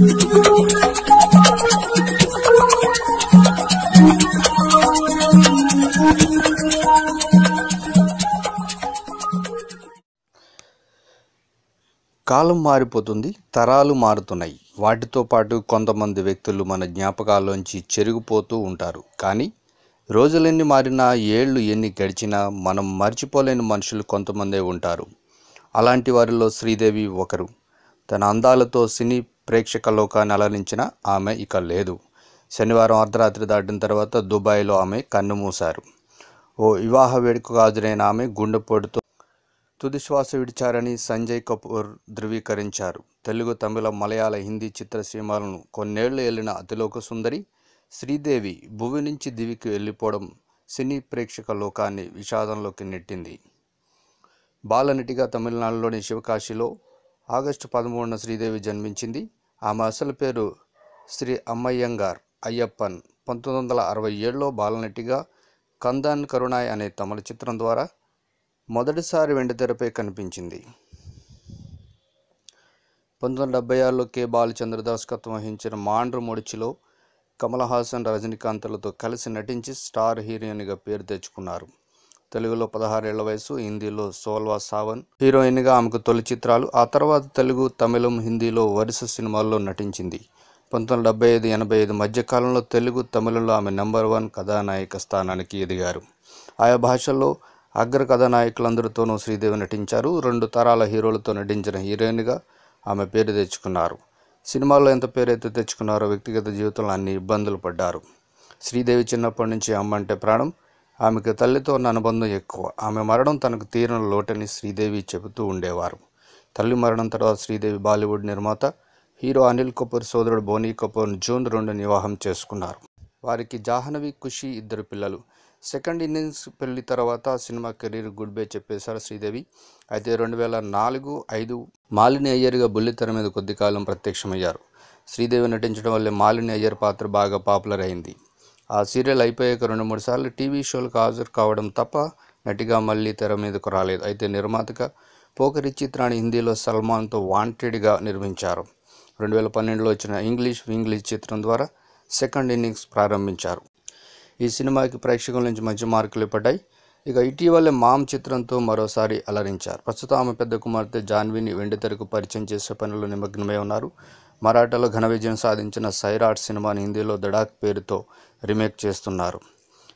కాలం మారిపోతుంది తరాలు మారుతున్నాయి. వాటితో పాటు కొంతమంది వ్యక్తులు మన జ్ఞాపకాల్లోంచి చెరిగిపోతూ ఉంటారు. కానీ రోజులెన్ని మారినా ఏళ్ళు ఎన్ని గడిచినా మనం మర్చిపోలేని మనుషులు కొంతమందే ఉంటారు. అలాంటి వారిలో శ్రీదేవి ఒకరు. తన అందాలతో సినీ ప్రేక్షక లోకాన్ని అలరించిన ఆమె ఇక లేదు. శనివారం అర్ధరాత్రి దాటిన తర్వాత దుబాయ్లో ఆమె కన్నుమూశారు ఓ వివాహ వేడుకకు హాజరైన ఆమె గుండెపోటుతో తుదిశ్వాస విడిచారని సంజయ్ కపూర్ ధృవీకరించారు. తెలుగు తమిళ మలయాళ హిందీ చిత్రసీమలను కొన్నేళ్ళు ఏలిన అతిలోక సుందరి శ్రీదేవి భువి నుంచి దివికి వెళ్ళిపోవడం సినీ ప్రేక్షక లోకాన్ని విషాదంలోకి నెట్టింది. బాలనటిగా తమిళనాడులోని శివకాశిలో ఆగస్టు పదమూడున శ్రీదేవి జన్మించింది. ఆమె అసలు పేరు శ్రీ అమ్మయ్యంగార్ అయ్యప్పన్. పంతొమ్మిది వందల అరవై ఏడులో బాలనటిగా కందాన్ కరుణాయ్ అనే తమిళ చిత్రం ద్వారా మొదటిసారి వెండితెరపై కనిపించింది. పంతొమ్మిది వందల డెబ్బై ఆరులో కె. బాలచంద్ర దర్శకత్వం వహించిన మాండ్రు ముడిచిలో కమల్ హాసన్ రజనీకాంత్లతో కలిసి నటించి స్టార్ హీరోయిన్గా పేరు తెచ్చుకున్నారు. తెలుగులో పదహారేళ్ళ వయసు హిందీలో సోల్వా సావన్. హీరోయిన్గా ఆమెకు తొలి చిత్రాలు ఆ తర్వాత తెలుగు తమిళం హిందీలో వరుస సినిమాల్లో నటించింది. పంతొమ్మిది డెబ్బై ఐదు ఎనభై ఐదు మధ్యకాలంలో తెలుగు తమిళంలో ఆమె నెంబర్ వన్ కథానాయిక స్థానానికి ఎదిగారు. ఆయా భాషల్లో అగ్ర కథానాయకులందరితోనూ శ్రీదేవి నటించారు. రెండు తరాల హీరోలతో నటించిన హీరోయిన్గా ఆమె పేరు తెచ్చుకున్నారు. సినిమాల్లో ఎంత పేరైతే తెచ్చుకున్నారో వ్యక్తిగత జీవితంలో అన్ని ఇబ్బందులు పడ్డారు. శ్రీదేవి చిన్నప్పటి నుంచి అమ్మ అంటే ప్రాణం ఆమెకు తల్లితో ఉన్న అనుబంధం ఎక్కువ. ఆమె మరణం తనకు తీరని లోటని శ్రీదేవి చెబుతూ ఉండేవారు. తల్లి మరణం తర్వాత శ్రీదేవి బాలీవుడ్ నిర్మాత హీరో అనిల్ కపూర్ సోదరుడు బోనీ కపూర్ జూన్ రెండు వివాహం చేసుకున్నారు. వారికి జాహ్నవి ఖుషి ఇద్దరు పిల్లలు. సెకండ్ ఇన్నింగ్స్ పెళ్ళి తర్వాత సినిమా కెరీర్ గుడ్ బై చెప్పేశారు శ్రీదేవి. అయితే రెండు వేల నాలుగు ఐదు మాలిని అయ్యర్గా బుల్లితెర మీద కొద్ది కాలం ప్రత్యక్షమయ్యారు. శ్రీదేవి నటించడం వల్లే మాలిని అయ్యర్ పాత్ర బాగా పాపులర్ అయింది. ఆ సీరియల్ అయిపోయాక రెండు మూడు సార్లు టీవీ షోలకు హాజరు కావడం తప్ప నటిగా మళ్ళీ తెర మీదకు రాలేదు. అయితే నిర్మాతగా పోకరి చిత్రాన్ని హిందీలో సల్మాన్తో వాంటెడ్గా నిర్మించారు. రెండు వేల పన్నెండులో వచ్చిన ఇంగ్లీష్ ఇంగ్లీష్ చిత్రం ద్వారా సెకండ్ ఇన్నింగ్స్ ప్రారంభించారు. ఈ సినిమాకి ప్రేక్షకుల నుంచి మంచి మార్కులు పడ్డాయి. ఇక ఇటీవలే మామ్ చిత్రంతో మరోసారి అలరించారు. ప్రస్తుతం ఆమె పెద్ద కుమార్తె జాన్విని వెండితెరకు పరిచయం చేసే పనిలో నిమగ్నమై ఉన్నారు. మరాఠాలో ఘన విజయం సాధించిన సైరాట్ సినిమాని హిందీలో దడాక్ పేరుతో రీమేక్ చేస్తున్నారు.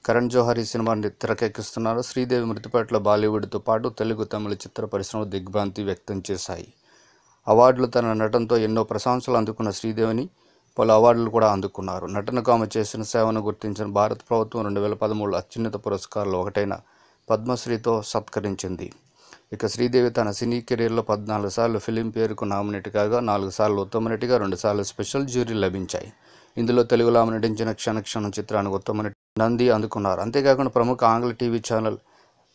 కరణ్ జోహర్ ఈ సినిమాని తెరకెక్కిస్తున్నారు. శ్రీదేవి మృతి పట్ల బాలీవుడ్తో పాటు తెలుగు తమిళ చిత్ర పరిశ్రమ దిగ్భ్రాంతి వ్యక్తం చేశాయి. అవార్డులు తన నటనతో ఎన్నో ప్రశంసలు అందుకున్న శ్రీదేవిని పలు అవార్డులు కూడా అందుకున్నారు. నటనకు ఆమె చేసిన సేవను గుర్తించిన భారత ప్రభుత్వం రెండు వేల పదమూడు అత్యున్నత పురస్కారాలు ఒకటైన పద్మశ్రీతో సత్కరించింది. ఇక శ్రీదేవి తన సినీ కెరీర్లో పద్నాలుగు సార్లు ఫిలింఫేర్కు నామినేట్ కాగా నాలుగు సార్లు ఉత్తమ నటిగా రెండు సార్లు స్పెషల్ జ్యూరీ లభించాయి. ఇందులో తెలుగులో ఆమె నటించిన క్షణక్షణం చిత్రానికి ఉత్తమ నటి నంది అందుకున్నారు. అంతేకాకుండా ప్రముఖ ఆంగ్ల టీవీ ఛానల్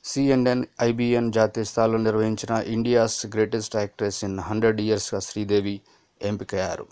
సిఎన్ఎన్ ఐబిఎన్ జాతీయ స్థాయిలో నిర్వహించిన India's greatest actress in hundred ఇయర్స్గా శ్రీదేవి ఎంపికయ్యారు.